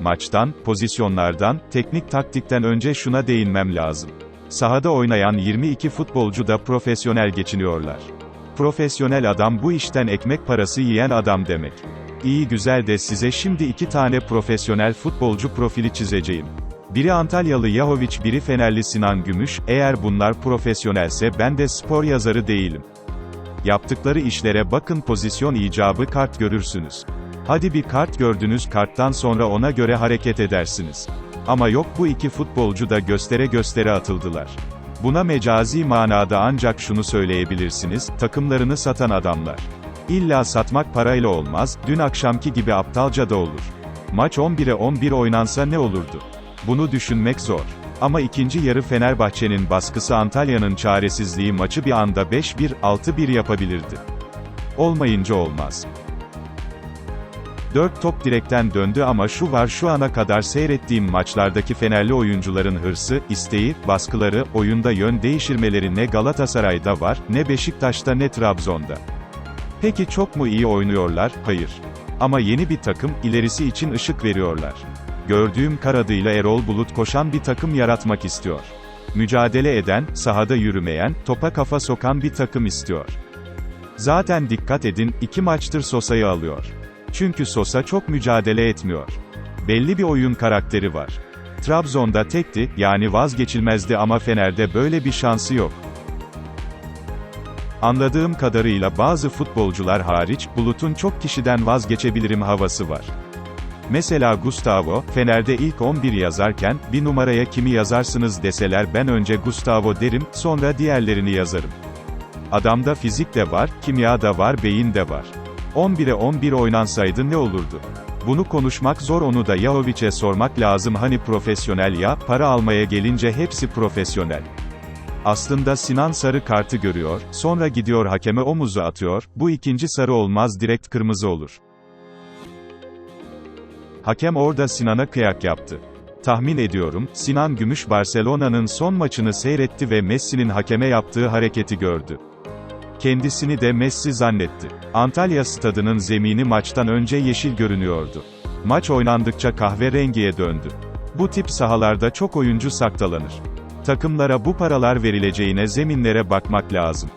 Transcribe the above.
Maçtan, pozisyonlardan, teknik taktikten önce şuna değinmem lazım. Sahada oynayan 22 futbolcu da profesyonel geçiniyorlar. Profesyonel adam bu işten ekmek parası yiyen adam demek. İyi güzel de size şimdi iki tane profesyonel futbolcu profili çizeceğim. Biri Antalyalı Yahoviç, biri Fenerli Sinan Gümüş, eğer bunlar profesyonelse ben de spor yazarı değilim. Yaptıkları işlere bakın pozisyon icabı kart görürsünüz. Hadi bir kart gördünüz karttan sonra ona göre hareket edersiniz. Ama yok bu iki futbolcu da göstere göstere atıldılar. Buna mecazi manada ancak şunu söyleyebilirsiniz, takımlarını satan adamlar. İlla satmak parayla olmaz, dün akşamki gibi aptalca da olur. Maç 11'e 11 oynansa ne olurdu? Bunu düşünmek zor. Ama ikinci yarı Fenerbahçe'nin baskısı Antalya'nın çaresizliği maçı bir anda 5-1, 6-1 yapabilirdi. Olmayınca olmaz. 4 top direkten döndü ama şu var şu ana kadar seyrettiğim maçlardaki Fenerli oyuncuların hırsı, isteği, baskıları, oyunda yön değiştirmeleri ne Galatasaray'da var, ne Beşiktaş'ta ne Trabzon'da. Peki çok mu iyi oynuyorlar? Hayır. Ama yeni bir takım, ilerisi için ışık veriyorlar. Gördüğüm karadıyla Erol Bulut koşan bir takım yaratmak istiyor. Mücadele eden, sahada yürümeyen, topa kafa sokan bir takım istiyor. Zaten dikkat edin, iki maçtır Sosa'yı alıyor. Çünkü Sosa çok mücadele etmiyor. Belli bir oyun karakteri var. Trabzon'da tekti, yani vazgeçilmezdi ama Fener'de böyle bir şansı yok. Anladığım kadarıyla bazı futbolcular hariç, Bulut'un çok kişiden vazgeçebilirim havası var. Mesela Gustavo, Fener'de ilk 11 yazarken, bir numaraya kimi yazarsınız deseler ben önce Gustavo derim, sonra diğerlerini yazarım. Adamda fizik de var, kimya da var, beyin de var. 11'e 11 oynansaydı ne olurdu? Bunu konuşmak zor onu da Yahovic'e sormak lazım hani profesyonel ya, para almaya gelince hepsi profesyonel. Aslında Sinan sarı kartı görüyor, sonra gidiyor hakeme omuzu atıyor, bu ikinci sarı olmaz direkt kırmızı olur. Hakem orada Sinan'a kıyak yaptı. Tahmin ediyorum, Sinan Gümüş Barcelona'nın son maçını seyretti ve Messi'nin hakeme yaptığı hareketi gördü. Kendisini de Messi zannetti. Antalya stadının zemini maçtan önce yeşil görünüyordu. Maç oynandıkça kahverengiye döndü. Bu tip sahalarda çok oyuncu saktalanır. Takımlara bu paralar verileceğine zeminlere bakmak lazım.